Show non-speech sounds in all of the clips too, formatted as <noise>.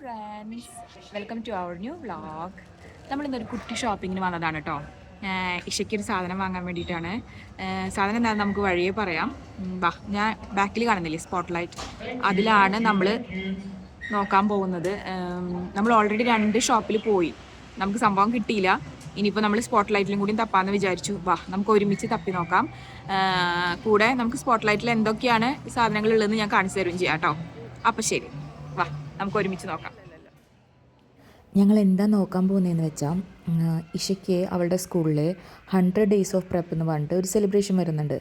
Friends welcome to our new vlog നമ്മളിന്നൊരു കുട്ടി ഷോപ്പിങ്ങിന് വന്നതാണ് കേട്ടോ ഇഷയ്ക്ക് ഒരു സാധനം വാങ്ങാൻ വേണ്ടിയിട്ടാണ്. സാധനം എന്താണെന്ന് നമുക്ക് വഴിയേ പറയാം. വാ ഞാൻ ബാക്കിൽ കാണുന്നില്ലേ സ്പോട്ട് ലൈറ്റ് അതിലാണ് നമ്മൾ നോക്കാൻ പോകുന്നത്. നമ്മൾ ഓൾറെഡി രണ്ട് ഷോപ്പിൽ പോയി. നമുക്ക് സംഭവം കിട്ടിയില്ല. ഇനിയിപ്പോൾ നമ്മൾ സ്പോട്ട് ലൈറ്റിലും കൂടി തപ്പാന്ന് വിചാരിച്ചു. വാ നമുക്ക് ഒരുമിച്ച് തപ്പി നോക്കാം. കൂടെ നമുക്ക് സ്പോട്ട് ലൈറ്റിൽ എന്തൊക്കെയാണ് സാധനങ്ങൾ ഉള്ളതെന്ന് ഞാൻ കാണിച്ചു തരുകയും ചെയ്യാം കേട്ടോ അപ്പം ശരി. വാ. നമുക്ക് ഒരുമിച്ച് നോക്കാം ഞങ്ങൾ എന്താ നോക്കാൻ പോകുന്നതെന്ന് വെച്ചാൽ ഇഷയ്ക്ക് അവളുടെ സ്കൂളിൽ ഹൺഡ്രഡ് ഡേയ്സ് ഓഫ് പ്രെപ്പ് എന്ന് പറഞ്ഞിട്ട് ഒരു സെലിബ്രേഷൻ വരുന്നുണ്ട്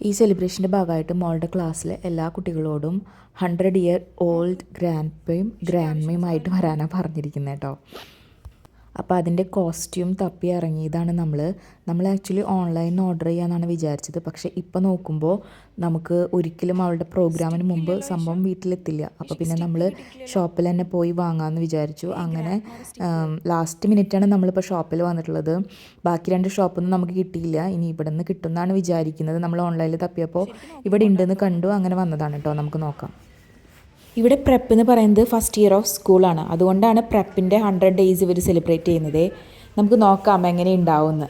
ഈ സെലിബ്രേഷന്റെ ഭാഗമായിട്ട് മോളുടെ ക്ലാസ്സിലെ എല്ലാ കുട്ടികളോടും ഹൺഡ്രഡ് ഇയർ ഓൾഡ് ഗ്രാൻഡ്പ്പയും ഗ്രാൻഡ്മയും ആയിട്ട് വരാനാണ് പറഞ്ഞിരിക്കുന്നത് കേട്ടോ അപ്പോൾ അതിന്റെ കോസ്റ്റ്യൂം തപ്പി ഇറങ്ങിയതാണ് നമ്മൾ നമ്മൾ ആക്ച്വലി ഓൺലൈനിൽ ഓർഡർ ചെയ്യാമെന്നാണ് വിചാരിച്ചത്. പക്ഷേ ഇപ്പോൾ നോക്കുമ്പോൾ നമുക്ക് ഒരിക്കലും അവളുടെ പ്രോഗ്രാമിന് മുമ്പ് സംഭവം വീട്ടിലെത്തില്ല. അപ്പോൾ പിന്നെ നമ്മൾ ഷോപ്പിൽ തന്നെ പോയി വാങ്ങാമെന്ന് വിചാരിച്ചു. അങ്ങനെ ലാസ്റ്റ് മിനിറ്റാണ് നമ്മളിപ്പോൾ ഷോപ്പിൽ വന്നിട്ടുള്ളത്. ബാക്കി രണ്ട് ഷോപ്പൊന്നും നമുക്ക് കിട്ടിയില്ല. ഇനി ഇവിടെ നിന്ന് കിട്ടുമെന്നാണ് വിചാരിക്കുന്നത്. നമ്മൾ ഓൺലൈനിൽ തപ്പിയപ്പോൾ ഇവിടെ ഉണ്ടെന്ന് കണ്ടു അങ്ങനെ വന്നതാണ് കേട്ടോ നമുക്ക് നോക്കാം. ഇവിടെ പ്രെപ്പ് എന്ന് പറയുന്നത് ഫസ്റ്റ് ഇയർ ഓഫ് സ്കൂളാണ് അതുകൊണ്ടാണ് പ്രെപ്പിന്റെ ഹൺഡ്രഡ് ഡേയ്സ് ഇവർ സെലിബ്രേറ്റ് ചെയ്യുന്നത്. നമുക്ക് നോക്കാം എങ്ങനെ ഉണ്ടാവുമെന്ന്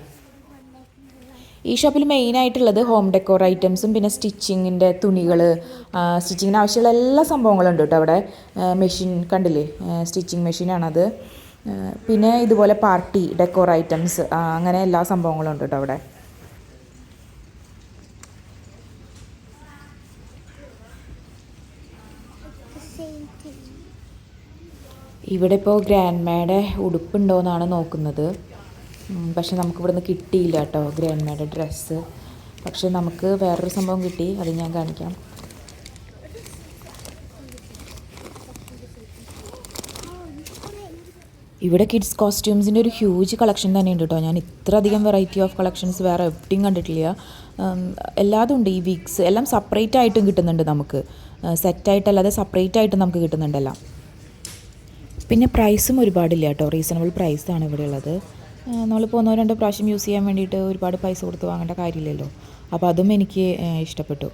ഈ ഷോപ്പിൽ മെയിൻ ആയിട്ടുള്ളത് ഹോം ഡെക്കോർ ഐറ്റംസും പിന്നെ സ്റ്റിച്ചിങ്ങിന്റെ തുണികൾ സ്റ്റിച്ചിങ്ങിന് ആവശ്യമുള്ള എല്ലാ സംഭവങ്ങളും ഉണ്ട് കേട്ടോ അവിടെ. മെഷീൻ കണ്ടില്ലേ? സ്റ്റിച്ചിങ് മെഷീനാണത് പിന്നെ ഇതുപോലെ പാർട്ടി ഡെക്കോർ ഐറ്റംസ് അങ്ങനെ എല്ലാ സംഭവങ്ങളും ഉണ്ട് കേട്ടോ അവിടെ. ഇവിടെ ഇപ്പോൾ ഗ്രാൻഡ്മയുടെ ഉടുപ്പുണ്ടോയെന്നാണ് നോക്കുന്നത്. പക്ഷെ നമുക്ക് ഇവിടുന്ന് കിട്ടിയില്ല കേട്ടോ ഗ്രാൻഡ്മയുടെ ഡ്രസ്സ്. പക്ഷെ നമുക്ക് വേറൊരു സംഭവം കിട്ടി അത് ഞാൻ കാണിക്കാം. ഇവിടെ കിഡ്സ് കോസ്റ്റ്യൂംസിന്റെ ഒരു ഹ്യൂജ് കളക്ഷൻ തന്നെ ഉണ്ട് കേട്ടോ. ഞാൻ ഇത്ര അധികം വെറൈറ്റി ഓഫ് കളക്ഷൻസ് വേറെ എവിടെയും കണ്ടിട്ടില്ല. എല്ലാതും ഉണ്ട് ഈ വീക്സ്. എല്ലാം സെപ്പറേറ്റ് ആയിട്ടും കിട്ടുന്നുണ്ട് നമുക്ക്. സെറ്റായിട്ടല്ലാതെ സെപ്പറേറ്റ് ആയിട്ട് നമുക്ക് കിട്ടുന്നുണ്ടെല്ലാം പിന്നെ പ്രൈസും ഒരുപാടില്ല കേട്ടോ. റീസണബിൾ പ്രൈസാണ് ഇവിടെ ഉള്ളത്. നമ്മളിപ്പോൾ ഒന്നോ രണ്ടോ പ്രാവശ്യം യൂസ് ചെയ്യാൻ വേണ്ടിയിട്ട് ഒരുപാട് പൈസ കൊടുത്ത് വാങ്ങേണ്ട കാര്യമില്ലല്ലോ. അപ്പോൾ അതും എനിക്ക് ഇഷ്ടപ്പെട്ടു.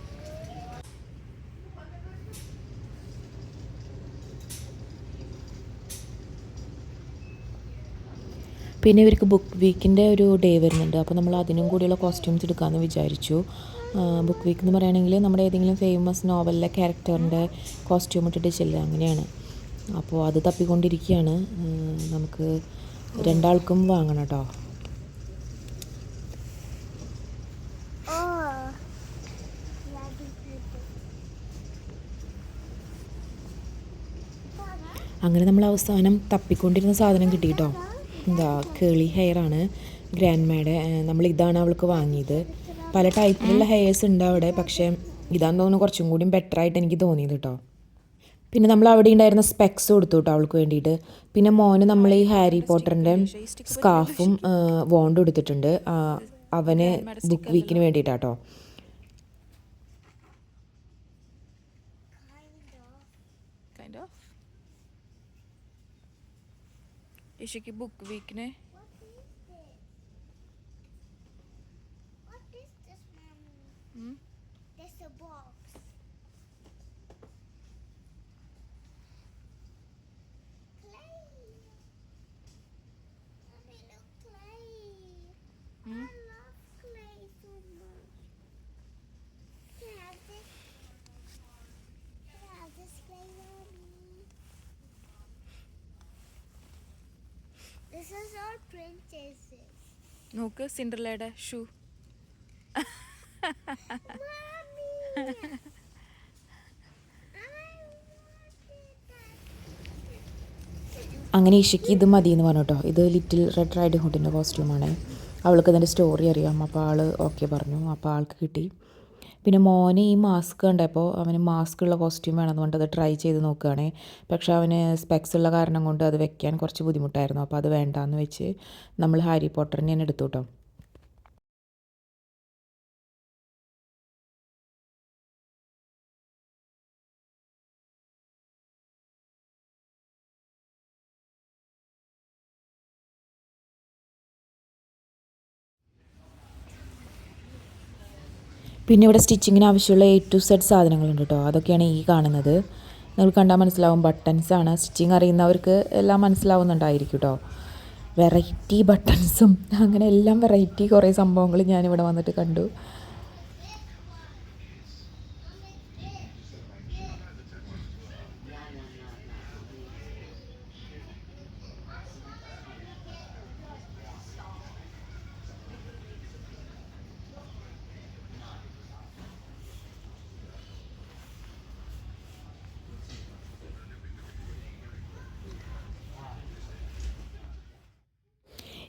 പിന്നെ ഇവർക്ക് ബുക്ക് വീക്കിന്റെ ഒരു ഡേ വരുന്നുണ്ട്. അപ്പോൾ നമ്മൾ അതിനും കൂടിയുള്ള കോസ്റ്റ്യൂംസ് എടുക്കാമെന്ന് വിചാരിച്ചു. ബുക്ക് വീക്ക് എന്ന് പറയുകയാണെങ്കിൽ നമ്മുടെ ഏതെങ്കിലും ഫേമസ് നോവലിലെ ക്യാരക്ടറിന്റെ കോസ്റ്റ്യൂം ഇട്ടിട്ട് ചെല്ലുക. അങ്ങനെയാണ്. അപ്പോൾ അത് തപ്പിക്കൊണ്ടിരിക്കുകയാണ്. നമുക്ക് രണ്ടാൾക്കും വാങ്ങണം കേട്ടോ. അങ്ങനെ നമ്മൾ അവസാനം തപ്പിക്കൊണ്ടിരുന്ന സാധനം കിട്ടി കേട്ടോ. എന്താ കേളി ഹെയറാണ് ഗ്രാൻഡ്മയുടെ നമ്മൾ ഇതാണ് അവൾക്ക് വാങ്ങിയത്. പല ടൈപ്പിലുള്ള ഹെയർസ് ഉണ്ട് അവിടെ. പക്ഷേ ഇതാന്ന് തോന്നുന്നു കുറച്ചും കൂടി ബെറ്റർ ആയിട്ട് എനിക്ക് തോന്നിയത് കേട്ടോ. പിന്നെ നമ്മൾ അവിടെ ഉണ്ടായിരുന്ന സ്പെക്സ് കൊടുത്തു കേട്ടോ അവൾക്ക് വേണ്ടിയിട്ട്. പിന്നെ മോന് നമ്മൾ ഈ ഹാരി പോട്ടറിന്റെ സ്കാർഫും വോണ്ടും കൊടുത്തിട്ടുണ്ട് ആ, അവന് ബുക്ക് വീക്കിന് വേണ്ടിയിട്ടാട്ടോ. കൈൻഡ് ഓഫ് ഇഷയ്ക്ക് ബുക്ക് വീക്കിന് What is this, mommy? There's a box. നോക്ക് സിൻഡർലയുടെ ഷൂ. അങ്ങനെ ഇഷയ്ക്ക് ഇത് മതി എന്ന് പറഞ്ഞു കേട്ടോ ഇത് ലിറ്റിൽ റെഡ് റൈഡിംഗ് ഹുഡിന്റെ കോസ്റ്റ്യൂമാണ്. അവൾക്ക് ഇതിന്റെ സ്റ്റോറി അറിയാം. അപ്പോൾ ആൾ ഓക്കെ പറഞ്ഞു. അപ്പോൾ ആൾക്ക് കിട്ടി. പിന്നെ മോന് ഈ മാസ്ക് കണ്ടപ്പോൾ അവന് മാസ്ക് ഉള്ള കോസ്റ്റ്യൂം വേണമെന്ന് പറഞ്ഞിട്ട് അത് ട്രൈ ചെയ്ത് നോക്കുകയാണ്. പക്ഷെ അവന് സ്പെക്സ് ഉള്ള കാരണം കൊണ്ട് അത് വെക്കാൻ കുറച്ച് ബുദ്ധിമുട്ടായിരുന്നു. അപ്പോൾ അത് വേണ്ടാന്ന് വെച്ച് നമ്മൾ ഹാരി പോട്ടറിനെ തന്നെ എടുത്തു കേട്ടോ. പിന്നെ ഇവിടെ സ്റ്റിച്ചിങ്ങിന് ആവശ്യമുള്ള എ ടു സെഡ് സാധനങ്ങളുണ്ട് കേട്ടോ അതൊക്കെയാണ് ഈ കാണുന്നത്. നിങ്ങൾ കണ്ടാൽ മനസ്സിലാവും ബട്ടൺസ് ആണ്. സ്റ്റിച്ചിങ് അറിയുന്നവർക്ക് എല്ലാം മനസ്സിലാവുന്നുണ്ടായിരിക്കും കേട്ടോ വെറൈറ്റി ബട്ടൺസും അങ്ങനെ എല്ലാം വെറൈറ്റി കുറേ സംഭവങ്ങൾ ഞാനിവിടെ വന്നിട്ട് കണ്ടു.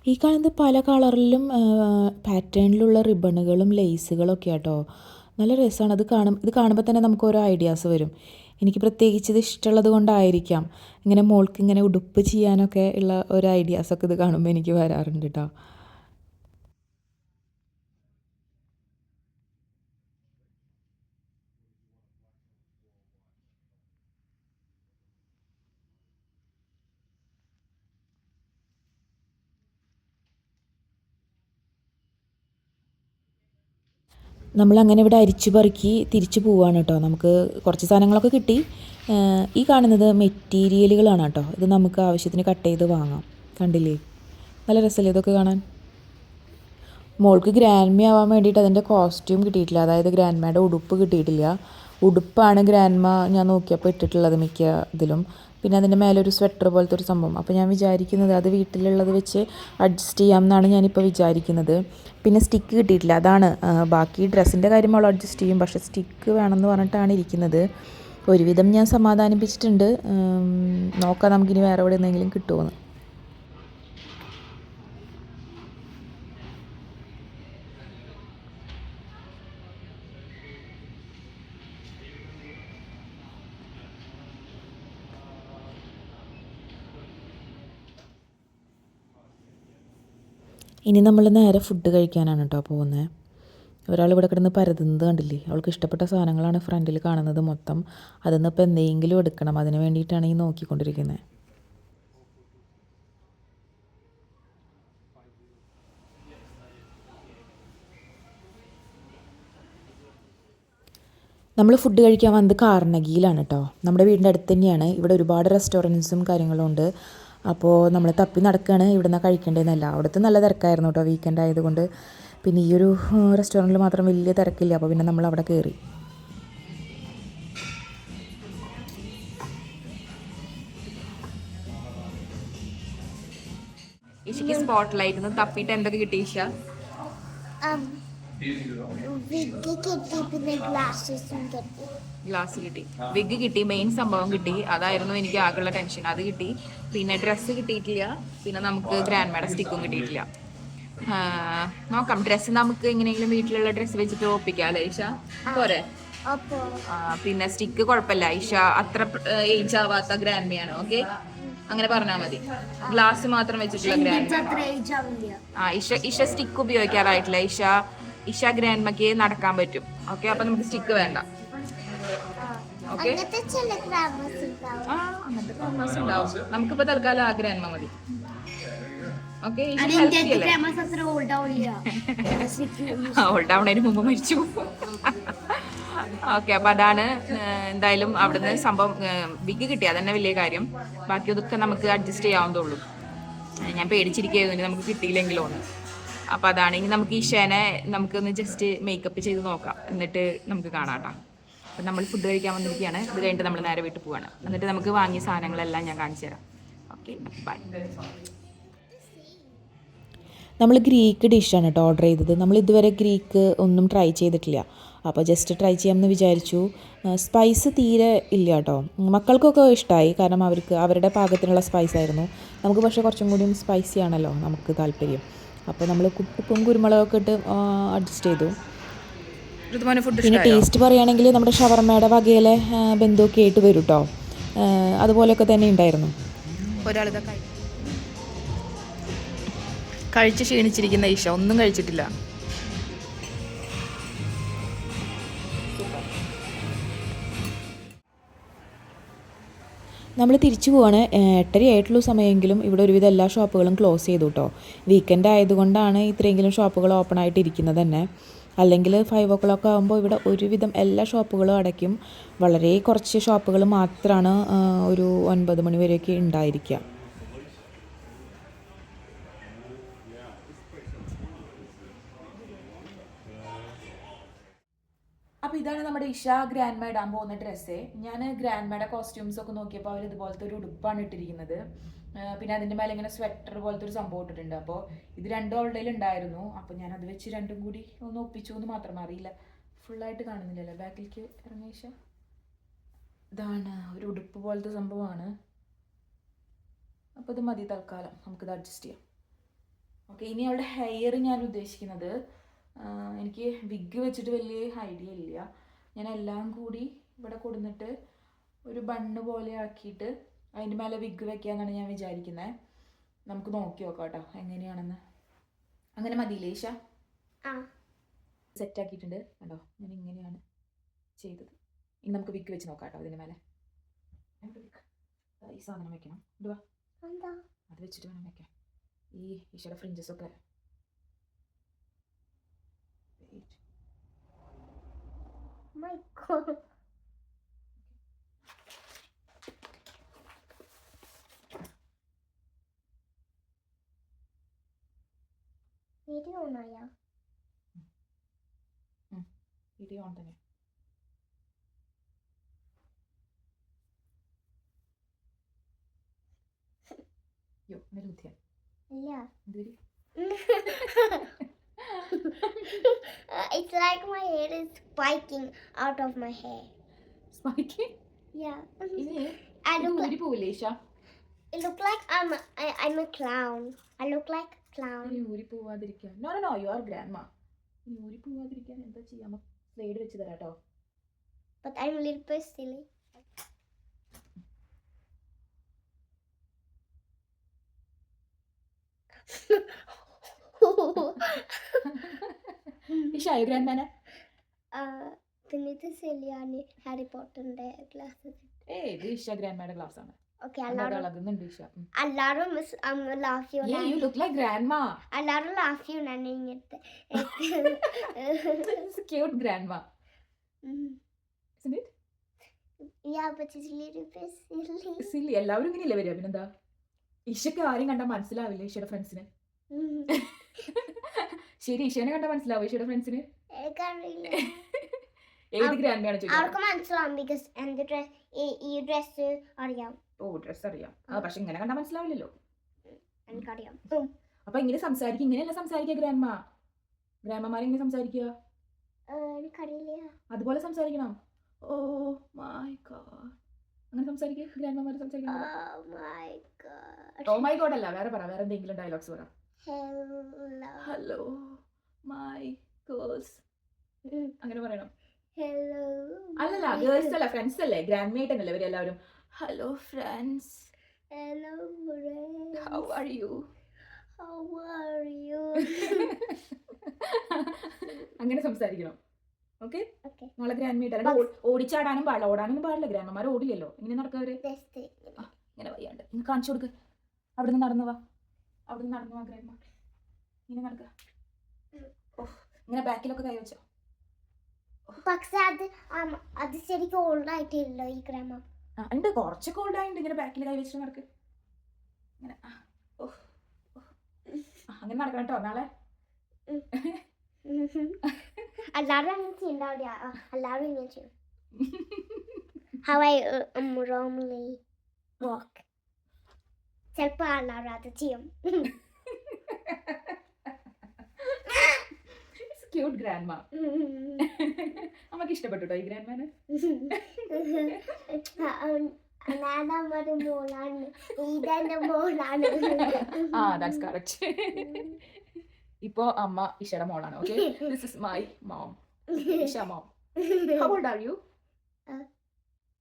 ഈ കാണുന്നത് പല കളറിലും പാറ്റേണിലുള്ള റിബണുകളും ലേസുകളൊക്കെ ആട്ടോ. നല്ല രസമാണ് അത് കാണും ഇത് കാണുമ്പോൾ തന്നെ നമുക്ക് ഓരോ ഐഡിയാസ് വരും. എനിക്ക് പ്രത്യേകിച്ച് ഇത് ഇഷ്ടമുള്ളത് കൊണ്ടായിരിക്കാം. ഇങ്ങനെ മോൾക്ക് ഇങ്ങനെ ഉടുപ്പ് ചെയ്യാനൊക്കെ ഉള്ള ഒരു ഐഡിയാസൊക്കെ ഇത് കാണുമ്പോൾ എനിക്ക് വരാറുണ്ട് കേട്ടോ നമ്മളങ്ങനെ ഇവിടെ അരിച്ചു പെറുക്കി തിരിച്ചു പോവുകയാണ് കേട്ടോ. നമുക്ക് കുറച്ച് സാധനങ്ങളൊക്കെ കിട്ടി. ഈ കാണുന്നത് മെറ്റീരിയലുകളാണ് കേട്ടോ. ഇത് നമുക്ക് ആവശ്യത്തിന് കട്ട് ചെയ്ത് വാങ്ങാം. കണ്ടില്ലേ? നല്ല രസമല്ലേ ഇതൊക്കെ കാണാൻ? മോൾക്ക് ഗ്രാൻഡ്മി ആവാൻ വേണ്ടിയിട്ട് അതിന്റെ കോസ്റ്റ്യൂം കിട്ടിയിട്ടില്ല. അതായത് ഗ്രാൻഡ്മയുടെ ഉടുപ്പ് കിട്ടിയിട്ടില്ല. ഉടുപ്പാണ് ഗ്രാൻഡ്മ ഞാൻ നോക്കിയപ്പോൾ ഇട്ടിട്ടുള്ളത് മിക്ക ഇതിലും. പിന്നെ അതിന്റെ മേലെ ഒരു സ്വെറ്റർ പോലത്തെ ഒരു സംഭവം. അപ്പോൾ ഞാൻ വിചാരിക്കുന്നത് അത് വീട്ടിലുള്ളത് വെച്ച് അഡ്ജസ്റ്റ് ചെയ്യാം എന്നാണ് ഞാനിപ്പോൾ വിചാരിക്കുന്നത്. പിന്നെ സ്റ്റിക്ക് കിട്ടിയിട്ടില്ല. അതാണ് ബാക്കി ഡ്രസ്സിന്റെ കാര്യം അവൾ അഡ്ജസ്റ്റ് ചെയ്യും. പക്ഷേ സ്റ്റിക്ക് വേണമെന്ന് പറഞ്ഞിട്ടാണ് ഇരിക്കുന്നത്. ഒരുവിധം ഞാൻ സമാധാനിപ്പിച്ചിട്ടുണ്ട്. നോക്കാം നമുക്കിനി വേറെ എവിടെ നിന്നെങ്കിലും കിട്ടുമോയെന്ന് ഇനി നമ്മൾ നേരെ ഫുഡ് കഴിക്കാനാണ് കേട്ടോ പോകുന്നത് ഒരാൾ ഇവിടെ കിടന്ന് പരതുന്നത് കണ്ടില്ലേ? അവൾക്ക് ഇഷ്ടപ്പെട്ട സാധനങ്ങളാണ് ഫ്രണ്ടിൽ കാണുന്നത് മൊത്തം. അതിന്ന് ഇപ്പോൾ എന്തെങ്കിലും എടുക്കണം. അതിന് വേണ്ടിയിട്ടാണ് ഈ നോക്കിക്കൊണ്ടിരിക്കുന്നത് നമ്മൾ ഫുഡ് കഴിക്കാൻ വന്നത് കാർണഗിയിലാണ് കേട്ടോ നമ്മുടെ വീടിന്റെ അടുത്ത് തന്നെയാണ്. ഇവിടെ ഒരുപാട് റെസ്റ്റോറന്റ്സും കാര്യങ്ങളും ഉണ്ട്. അപ്പോൾ നമ്മൾ തപ്പി നടക്കുകയാണ് ഇവിടെ നിന്ന് കഴിക്കേണ്ടതെന്നല്ല അവിടുത്തെ നല്ല തിരക്കായിരുന്നു കേട്ടോ വീക്കെൻഡ് ആയതുകൊണ്ട്. പിന്നെ ഈ ഒരു റെസ്റ്റോറന്റിൽ മാത്രം വലിയ തിരക്കില്ല. അപ്പോൾ പിന്നെ നമ്മൾ അവിടെ കയറി ഇഷയ്ക്ക് സ്പോട്ട് ലൈറ്റ് തപ്പിട്ട് എന്തൊക്കെ കിട്ടി ഇഷ ഗ്ലാസ് കിട്ടി. വിഗ് കിട്ടി മെയിൻ സംഭവം കിട്ടി. അതായിരുന്നു എനിക്ക് ആകെയുള്ള ടെൻഷൻ അത് കിട്ടി. പിന്നെ ഡ്രസ്സ് കിട്ടിയിട്ടില്ല. പിന്നെ നമുക്ക് ഗ്രാൻഡ് മേഡ സ്റ്റിക്കും കിട്ടിയിട്ടില്ല. നോക്കാം. ഡ്രസ്സ് നമുക്ക് എങ്ങനെയെങ്കിലും വീട്ടിലുള്ള ഡ്രസ്സ് വെച്ചിട്ട് ഒപ്പിക്കാം അല്ലേ ഈഷ പോരെ. പിന്നെ സ്റ്റിക്ക് കുഴപ്പമില്ല. ഈഷ അത്ര ഏജ് ആവാത്ത ഗ്രാൻഡ്മയാണ് ഓക്കെ അങ്ങനെ പറഞ്ഞാൽ മതി. ഗ്ലാസ് മാത്രം വെച്ചിട്ടുള്ള ഗ്രാൻഡ് ആ ഇഷ ഇഷ സ്റ്റിക്ക് ഉപയോഗിക്കാറായിട്ടില്ല. ഇഷ ഇഷ ഗ്രാൻഡ്മക്ക് നടക്കാൻ പറ്റും. ഓക്കെ അപ്പൊ നമുക്ക് സ്റ്റിക്ക് വേണ്ട. ഓക്കെ ആ അങ്ങനത്തെ ഉണ്ടാവും. നമുക്കിപ്പോ തൽക്കാലം ആ ഗ്രാൻഡ്മ മതി. ഓക്കെ ഓൾഡ് ആവണതിന് മുമ്പ് മരിച്ചു ഓക്കെ അപ്പൊ അതാണ് എന്തായാലും അവിടുന്ന് സംഭവം ബിഗ് കിട്ടി. അതന്നെ വലിയ കാര്യം. ബാക്കി ഇതൊക്കെ നമുക്ക് അഡ്ജസ്റ്റ് ചെയ്യാവുന്നതുള്ളൂ ഞാൻ പേടിച്ചിരിക്കുന്നു നമുക്ക് കിട്ടിയില്ലെങ്കിലോ എന്ന്. അപ്പൊ അതാണ്. ഇനി നമുക്ക് ഒന്ന് നമുക്കൊന്ന് ജസ്റ്റ് മേക്കപ്പ് ചെയ്ത് നോക്കാം. എന്നിട്ട് നമുക്ക് കാണാട്ടാ അപ്പം നമ്മൾ ഫുഡ് കഴിക്കാൻ വന്നിരിക്കുകയാണ്. ഇത് കഴിഞ്ഞിട്ട് നമ്മൾ നേരെ വീട്ടിൽ പോവാണ്. എന്നിട്ട് നമുക്ക് വാങ്ങിയ സാധനങ്ങളെല്ലാം ഞാൻ കാണിച്ചു തരാം. ഓക്കെ ബൈ നമ്മൾ ഗ്രീക്ക് ഡിഷാണ് കേട്ടോ ഓർഡർ ചെയ്തത്. നമ്മൾ ഇതുവരെ ഗ്രീക്ക് ഒന്നും ട്രൈ ചെയ്തിട്ടില്ല. അപ്പോൾ ജസ്റ്റ് ട്രൈ ചെയ്യാമെന്ന് വിചാരിച്ചു. സ്പൈസ് തീരെ ഇല്ല കേട്ടോ. മക്കൾക്കൊക്കെ ഇഷ്ടമായി കാരണം അവർക്ക് അവരുടെ പാകത്തിനുള്ള സ്പൈസ് ആയിരുന്നു. നമുക്ക് പക്ഷേ കുറച്ചും കൂടിയും സ്പൈസി ആണല്ലോ നമുക്ക് താല്പര്യം. അപ്പോൾ നമ്മൾ ഉപ്പും കുരുമുളകൊക്കെ ഇട്ട് അഡ്ജസ്റ്റ് ചെയ്തു. പിന്നെ ടേസ്റ്റ് പറയുകയാണെങ്കിൽ നമ്മുടെ ഷവർമ്മയുടെ വകയിലെ ബന്ധുവൊക്കെ ആയിട്ട് വരും കേട്ടോ അതുപോലെയൊക്കെ തന്നെ ഉണ്ടായിരുന്നു. കഴിച്ച് ക്ഷീണിച്ചിരിക്കുന്ന ഈശ ഒന്നും കഴിച്ചിട്ടില്ല. നമ്മൾ തിരിച്ചു പോവാണ്. എട്ടര ആയിട്ടുള്ള സമയമെങ്കിലും ഇവിടെ ഒരുവിധം എല്ലാ ഷോപ്പുകളും ക്ലോസ് ചെയ്തു കേട്ടോ വീക്കെൻഡ് ആയതുകൊണ്ടാണ് ഇത്രയെങ്കിലും ഷോപ്പുകൾ ഓപ്പൺ ആയിട്ട് ഇരിക്കുന്നത് തന്നെ. അല്ലെങ്കിൽ ഫൈവ് ഓ ക്ലോക്ക് ആകുമ്പോൾ ഇവിടെ ഒരുവിധം എല്ലാ ഷോപ്പുകളും അടയ്ക്കും. വളരെ കുറച്ച് ഷോപ്പുകൾ മാത്രമാണ് ഒരു ഒൻപത് മണി വരെയൊക്കെ ഉണ്ടായിരിക്കുക അപ്പോൾ ഇതാണ് നമ്മുടെ ഇഷ ഗ്രാൻഡ്മ ഇടാൻ പോകുന്ന ഡ്രസ്സ് ഞാൻ ഗ്രാൻഡ്മയുടെ കോസ്റ്റ്യൂംസ് ഒക്കെ നോക്കിയപ്പോൾ അവർ ഇതുപോലത്തെ ഒരു ഉടുപ്പാണ് ഇട്ടിരിക്കുന്നത്. പിന്നെ അതിന്റെ മേലെ ഇങ്ങനെ സ്വെറ്റർ പോലത്തെ ഒരു സംഭവം ഇട്ടിട്ടുണ്ട്. അപ്പോൾ ഇത് രണ്ടും അവളുടെ ഉണ്ടായിരുന്നു. അപ്പോൾ ഞാൻ അത് വെച്ച് രണ്ടും കൂടി ഒന്ന് ഒപ്പിച്ചു എന്ന് മാത്രം അറിയില്ല. ഫുള്ളായിട്ട് കാണുന്നില്ലല്ലോ. ബാക്കിലേക്ക് ഇറങ്ങിയ ഇതാണ് ഒരു ഉടുപ്പ് പോലത്തെ സംഭവമാണ്. അപ്പോൾ ഇത് മതി തൽക്കാലം. നമുക്കിത് അഡ്ജസ്റ്റ് ചെയ്യാം. ഓക്കെ ഇനി അവളുടെ ഹെയർ ഞാൻ ഉദ്ദേശിക്കുന്നത് എനിക്ക് വിഗ് വെച്ചിട്ട് വലിയ ഐഡിയ ഇല്ല. ഞാൻ എല്ലാം കൂടി ഇവിടെ കൊടുന്നിട്ട് ഒരു ബണ്ണ് പോലെ ആക്കിയിട്ട് അതിന്റെ മേലെ വിഗ് വെക്കാന്നാണ് ഞാൻ വിചാരിക്കുന്നത് നമുക്ക് നോക്കി നോക്കാം കേട്ടോ എങ്ങനെയാണെന്ന്. അങ്ങനെ മതിയില്ലേ ഈശ ആ. സെറ്റ് ആക്കിയിട്ടുണ്ട്. കണ്ടോ? ഞാൻ ഇങ്ങനെയാണ് ചെയ്തത്. ഇനി നമുക്ക് വിക്ക് വെച്ച് നോക്കാം കേട്ടോ അതിന് മേലെ? ഈ സാധനം വെക്കണം. അത് വെച്ചിട്ട് വേണം വെക്കാൻ. ഈ ഈശോയുടെ ഫ്രിഞ്ചസ് ഒക്കെ മൈ ഗോഡ് വീഡിയോ ഓണായാ വീഡിയോ ഓൺ തന്നെ യോ നല്ല ബുദ്ധിയാ ഇല്ല എന്തൊരു Uh, it's like my hair is spiking out of my hair. Spiking? Yeah. I look like it look like I'm a, I, I'm a clown. I look like a clown. No, no, no, you are grandma. But I'm a little bit silly. ഈശായോ grand മാനെ പിന്നെ ഇത് സിലിയാണ് Harry പോട്ടറിന്റെ class ഏ ഇത് grand class ആണ്. <laughs> എല്ലാവരും laugh ചെയ്യണം ഇങ്ങനത്തെ. ഇങ്ങനെയല്ലേ വരിക? പിന്നെന്താ? ആരും കണ്ടാൽ മനസ്സിലാവില്ല ഈശയുടെ ഫ്രണ്ട്സിന് <laughs> ശരി ഈശോനെ കണ്ട മനസ്സിലാവും? ഈശോയുടെ ഫ്രണ്ട്സിന് <laughs> ഏത് ഗ്രാൻഡ് ആണ് അവർക്ക് മനസ്സിലാവും ബിക്കോസ് എന്റെ ഡ്രസ് ഈ ഡ്രസ് അറിയാം. ഓ ഡ്രസ് അറിയാം. ആ പക്ഷെ ഇങ്ങനെ കണ്ടാൽ മനസ്സിലാവില്ലല്ലോ. എനിക്കറിയാം. അപ്പൊ ഇങ്ങനെ സംസാരിക്കും ഇങ്ങനെയല്ല സംസാരിക്കുക ഗ്രാൻഡ് മാ ഗ്രാൻഡ്മാരെ ഇങ്ങനെ സംസാരിക്കുക? അതുപോലെ സംസാരിക്കണം. ഓ മൈ ഗോഡ് അങ്ങനെ സംസാരിക്കുക ഗ്രാൻഡ്മാരെ സംസാരിക്കണം Oh. ഓ മൈ ഗോഡ് അല്ല വേറെ പറ വേറെ എന്തെങ്കിലും ഡയലോഗ്സ് പറ. Hello my girls. അങ്ങനെ പറയണം. ഹലോ അല്ലല്ല ഗേൾസ് അല്ല ഫ്രണ്ട്സ് അല്ലേ? ഗ്രാൻഡ് മേറ്റ് അല്ലേ ഇവർ എല്ലാവരും? Hello friends hello friends. How are you how are you അങ്ങനെ സംസാരിക്കണം. Okay okay. നാളെ ഗ്രാൻഡ് മീറ്റ് അല്ലാണ്ട് ഓടിച്ചാടാനും പാടില്ല. ഓടാനൊന്നും പാടില്ല. ഗ്രാൻഡ്മാർ ഓടില്ലല്ലോ. ഇങ്ങനെ നടക്കവര്. ഇങ്ങനെ വയ്യാണ്ട്. കാണിച്ചു കൊടുക്ക്. അവിടെ നിന്ന് നടന്നു വാ. അവിടെ നിന്ന് നടന്നു വാ ഗ്രാൻഡ്മാ ഇങ്ങനെ നടക്കുക ഇങ്ങനെ ബാക്കിലൊക്കെ കൈ വെച്ചോ. പക്ഷെ അത് അത് ശരിക്കും ഓൾഡ് ആയിട്ടില്ലല്ലോ ഈ ക്രമം. ആ ഉണ്ട്. കുറച്ചൊക്കെ ആയിട്ട് ഇങ്ങനെ ബാക്കിൽ കൈ വെച്ചിട്ട് നടക്ക്. ഇങ്ങനെ അങ്ങനെ നടക്കണം കേട്ടോ നാളെ. എല്ലാവരും അങ്ങനെ ചെയ്യണ്ടാവില്ല എല്ലാവരും ഇങ്ങനെ ചെയ്യും. How I uh, um, wrongly walk. <laughs> ചിലപ്പോൾ എല്ലാവരും അത് ചെയ്യും. <laughs> ക്യൂട്ട് <laughs> ഗ്രാൻഡ് മാം നമുക്ക് ഇഷ്ടപ്പെട്ടു കേട്ടോ ഈ ഗ്രാൻഡ് മാന് <laughs> ആ ദാറ്റ്സ് കറക്റ്റ് <laughs> ഇപ്പോ അമ്മ ഇഷയുടെ മോളാണ് okay this is my mom Isha mom how old are you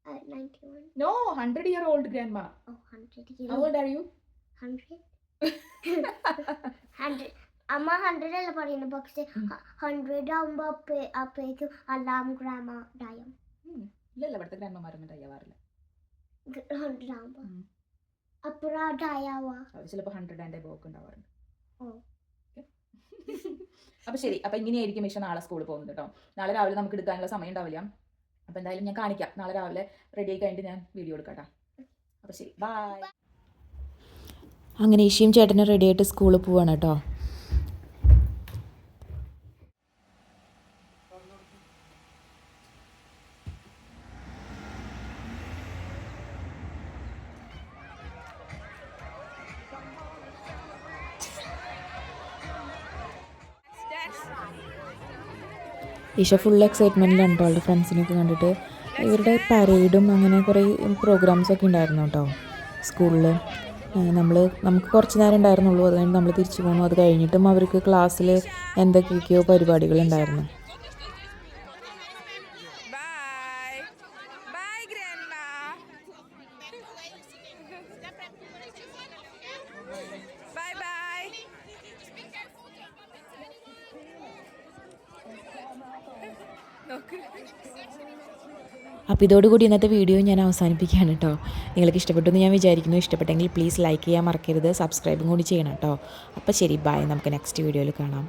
91. No hundred year old grandma Oh, 100 how. Old are you 100? 100. അമ്മ ഹൺഡ്രഡ് അല്ല പറയുന്നത് പക്ഷെ. ഹൺഡ്രഡ് ആകുമ്പോ അപ്പേ- അപ്പേക്കും അല്ലാം ഗ്രാമ ഡയം. ഇല്ലല്ല ഇവിടുത്തെ ഗ്രാമമാരൊന്നും ഡയ്യാവാറില്ല ഹൺഡ്രഡ് ആകുമ്പോ ഉം. അപ്പുറ ഡായാവാ അവർ ചിലപ്പോൾ ഹൺഡ്രഡ് ആൻഡ് എബോ ഒക്കെ ഉണ്ടാവാറുണ്ട്. അപ്പൊ അപ്പോൾ ശരി അപ്പോൾ ഇങ്ങനെയായിരിക്കും ഇഷ നാളെ സ്കൂളിൽ പോകുന്നത് കേട്ടോ നാളെ രാവിലെ നമുക്ക് എടുക്കാനുള്ള സമയം ഉണ്ടാവില്ല. അപ്പൊ എന്തായാലും ഞാൻ കാണിക്കാം. നാളെ രാവിലെ റെഡി ആയി കഴിഞ്ഞിട്ട് ഞാൻ വീഡിയോ എടുക്കാം കേട്ടോ അപ്പോൾ ശരി ബൈ അങ്ങനെ ഇഷിയും ചേട്ടനും റെഡിയായിട്ട് സ്കൂളിൽ പോവാണ് കേട്ടോ ഈശ ഫുൾ എക്സൈറ്റ്മെന്റിലാണ് കേട്ടോ അവളുടെ ഫ്രണ്ട്സിനെയൊക്കെ കണ്ടിട്ട്. ഇവരുടെ പരേഡും അങ്ങനെ കുറേ പ്രോഗ്രാംസൊക്കെ ഉണ്ടായിരുന്നു കേട്ടോ സ്കൂളിൽ നമ്മൾ നമുക്ക് കുറച്ച് നേരം ഉണ്ടായിരുന്നുള്ളൂ. അതുകൊണ്ട് നമ്മൾ തിരിച്ചു പോകണം അത് കഴിഞ്ഞിട്ടും അവർക്ക് ക്ലാസ്സിൽ എന്തൊക്കെയൊക്കെയോ പരിപാടികൾ അപ്പോൾ ഇതോടുകൂടി ഇന്നത്തെ വീഡിയോ ഞാൻ അവസാനിപ്പിക്കുകയാണ് കേട്ടോ. നിങ്ങൾക്ക് ഇഷ്ടപ്പെട്ടു എന്ന് ഞാൻ വിചാരിക്കുന്നു. ഇഷ്ടപ്പെട്ടെങ്കിൽ പ്ലീസ് ലൈക്ക് ചെയ്യാൻ മറക്കരുത്. സബ്സ്ക്രൈബും കൂടി ചെയ്യണം കേട്ടോ. അപ്പോൾ ശരി ബായ് നമുക്ക് നെക്സ്റ്റ് വീഡിയോയിൽ കാണാം.